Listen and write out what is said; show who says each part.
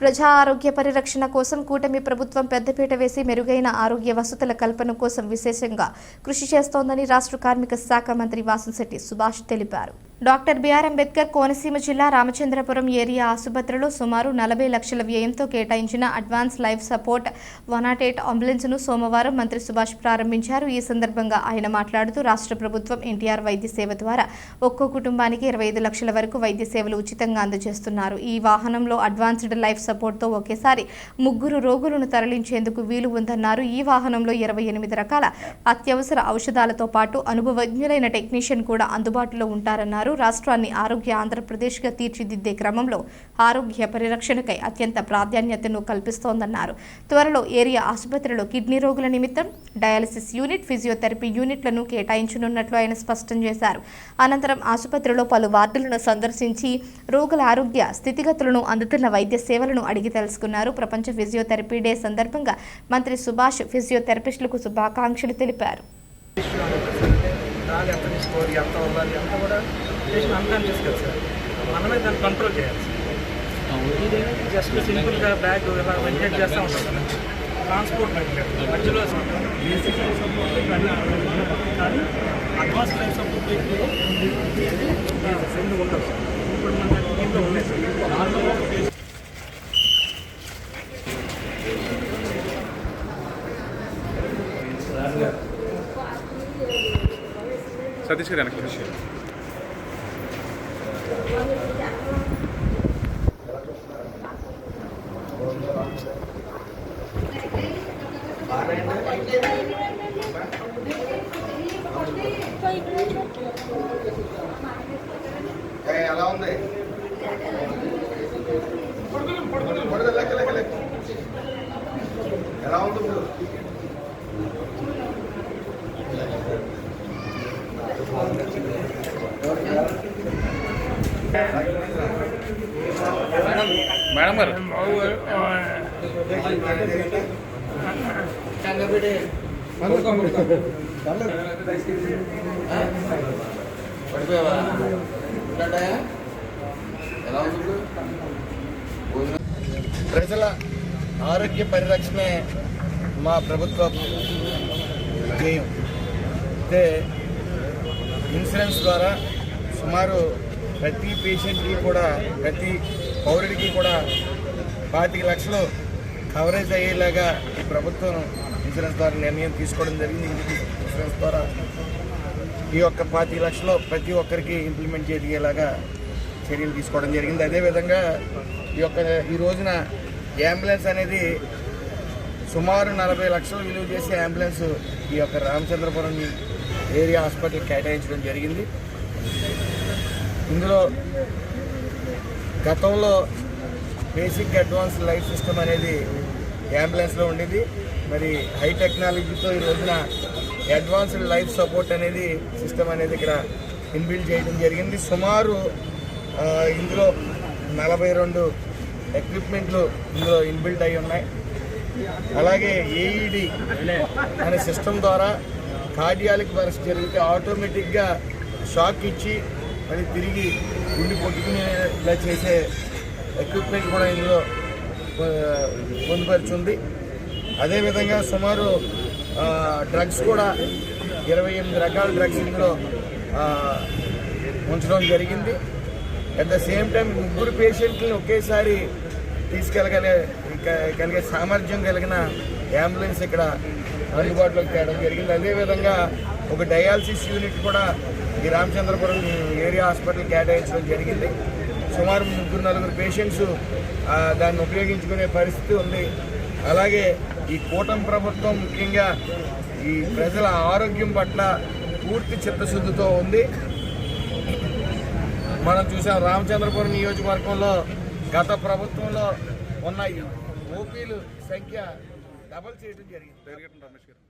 Speaker 1: ప్రజా ఆరోగ్య పరిరక్షణ కోసం కూటమి ప్రభుత్వం పెద్దపీట వేసి మెరుగైన ఆరోగ్య వసతుల కల్పన కోసం విశేషంగా కృషి చేస్తోందని రాష్ట్ర కార్మిక శాఖ మంత్రి వాసంశెట్టి సుభాష్ తెలిపారు. డాక్టర్ బిఆర్ అంబేద్కర్ కోనసీమ జిల్లా రామచంద్రపురం ఏరియా ఆసుపత్రిలో సుమారు నలభై లక్షల వ్యయంతో కేటాయించిన advance life support one naught eight అంబులెన్స్ను సోమవారం మంత్రి సుభాష్ ప్రారంభించారు. ఈ సందర్భంగా ఆయన మాట్లాడుతూ రాష్ట్ర ప్రభుత్వం ఎన్టీఆర్ వైద్య సేవ ద్వారా ఒక్కో కుటుంబానికి ఇరవై ఐదు లక్షల వరకు వైద్య సేవలు ఉచితంగా అందజేస్తున్నారు. ఈ వాహనంలో అడ్వాన్స్డ్ లైఫ్ సపోర్ట్తో ఒకేసారి ముగ్గురు రోగులను తరలించేందుకు వీలు ఉందన్నారు. ఈ వాహనంలో ఇరవై ఎనిమిది రకాల అత్యవసర ఔషధాలతో పాటు అనుభవజ్ఞులైన టెక్నీషియన్ కూడా అందుబాటులో ఉంటారన్నారు. రాష్ట్రాన్ని ఆరోగ్య ఆంధ్రప్రదేశ్గా తీర్చిదిద్దే క్రమంలో ఆరోగ్య పరిరక్షణకై అత్యంత ప్రాధాన్యతను కల్పిస్తోందన్నారు. త్వరలో ఏరియా ఆసుపత్రిలో కిడ్నీ రోగుల నిమిత్తం డయాలసిస్ యూనిట్ ఫిజియోథెరపీ యూనిట్లను కేటాయించనున్నట్లు ఆయన స్పష్టం చేశారు. అనంతరం ఆసుపత్రిలో పలు వార్డులను సందర్శించి రోగుల ఆరోగ్య స్థితిగతులను అందుతున్న వైద్య సేవలను అడిగి తెలుసుకున్నారు. ప్రపంచ ఫిజియోథెరపీ డే సందర్భంగా మంత్రి సుభాష్ ఫిజియోథెరపిస్టులకు శుభాకాంక్షలు తెలిపారు.
Speaker 2: రాళ్ళు ఎంత తీసుకోవాలి ఎంత అవ్వాలి ఎంత కూడా పేషెంట్ అన్కాన్షియస్ తీసుకెళ్తారు మనమే దాన్ని కంట్రోల్ చేయాలి జస్ట్ సింపుల్గా బ్యాగ్ ఇలా మెయింటైన్ చేస్తూ ఉంటాం కదా. ట్రాన్స్పోర్ట్ మధ్యలో బేసిక్ లైఫ్ సపోర్ట్ కానీ అడ్వాన్స్ లైఫ్ సపోర్ట్ రెండు ఉండవు ఇప్పుడు మన టీంలో ఉన్నాయి సార్. నార్మల్గా ఒక
Speaker 3: సతీష్ గారు వెనక్కి
Speaker 4: ఏ, ఎలా ఉంది పడుకో, లెక్క, లెక్క, లెక్క. ఎలా ఉంది ఇప్పుడు
Speaker 3: మేడం గారు.
Speaker 4: పడిపోయావా? ఎలా ఉంది ప్రజల ఆరోగ్య పరిరక్షణే మా ప్రభుత్వ ధ్యేయం. అయితే ఇన్సూరెన్స్ ద్వారా సుమారు ప్రతి పేషెంట్కి కూడా ప్రతి పౌరుడికి కూడా పాతిక లక్షలు కవరేజ్ అయ్యేలాగా ఈ ప్రభుత్వం ఇన్సూరెన్స్ ద్వారా నిర్ణయం తీసుకోవడం జరిగింది. ఇన్సూరెన్స్ ద్వారా ఈ యొక్క పాతి లక్షలు ప్రతి ఒక్కరికి ఇంప్లిమెంట్ చేయగలిగేలాగా చర్యలు తీసుకోవడం జరిగింది. అదేవిధంగా ఈ యొక్క ఈ రోజున ఈ అంబులెన్స్ అనేది సుమారు నలభై లక్షలు విలువ చేసే అంబులెన్స్ ఈ యొక్క రామచంద్రపురం ఏరియా హాస్పిటల్ కేటాయించడం జరిగింది. ఇందులో గతంలో బేసిక్ అడ్వాన్స్ లైఫ్ సిస్టమ్ అనేది అంబులెన్స్లో ఉండేది. మరి హై టెక్నాలజీతో ఈ రోజున అడ్వాన్స్డ్ లైఫ్ సపోర్ట్ అనేది సిస్టమ్ అనేది ఇక్కడ ఇన్బిల్డ్ చేయడం జరిగింది. సుమారు ఇందులో నలభై రెండు ఎక్విప్మెంట్లు ఇందులో ఇన్బిల్డ్ అయి ఉన్నాయి. అలాగే ఏఈడి అనే సిస్టమ్ ద్వారా కార్డియాలిక్ వర్క్స్ జరిగితే ఆటోమేటిక్గా షాక్ ఇచ్చి మళ్ళీ తిరిగి గుండె ఇలా చేసే ఎక్విప్మెంట్ కూడా ఇందులో పొందుపరుచుంది. అదేవిధంగా సుమారు డ్రగ్స్ కూడా ఇరవై ఎనిమిది రకాల డ్రగ్స్ ఇందులో ఉంచడం జరిగింది. అట్ ద సేమ్ టైం ముగ్గురు పేషెంట్లను ఒకేసారి తీసుకెళ్ళగలే కలిగే సామర్థ్యం కలిగిన అంబులెన్స్ ఇక్కడ అందుబాటులోకి తేవడం జరిగింది. అదేవిధంగా ఒక డయాలసిస్ యూనిట్ కూడా ఈ రామచంద్రపురం ఏరియా హాస్పిటల్ కేటాయించడం జరిగింది. సుమారు ముగ్గురు నలుగురు పేషెంట్స్ దాన్ని ఉపయోగించుకునే పరిస్థితి ఉంది. అలాగే ఈ కూటమి ప్రభుత్వం ముఖ్యంగా ఈ ప్రజల ఆరోగ్యం పట్ల పూర్తి చిత్తశుద్ధితో ఉంది. మనం చూసాం రామచంద్రపురం నియోజకవర్గంలో గత ప్రభుత్వంలో ఉన్న ఓపీలు సంఖ్య డబల్ చేయడం జరిగింది.
Speaker 3: డైరెక్టర్ రమేష్ గారు.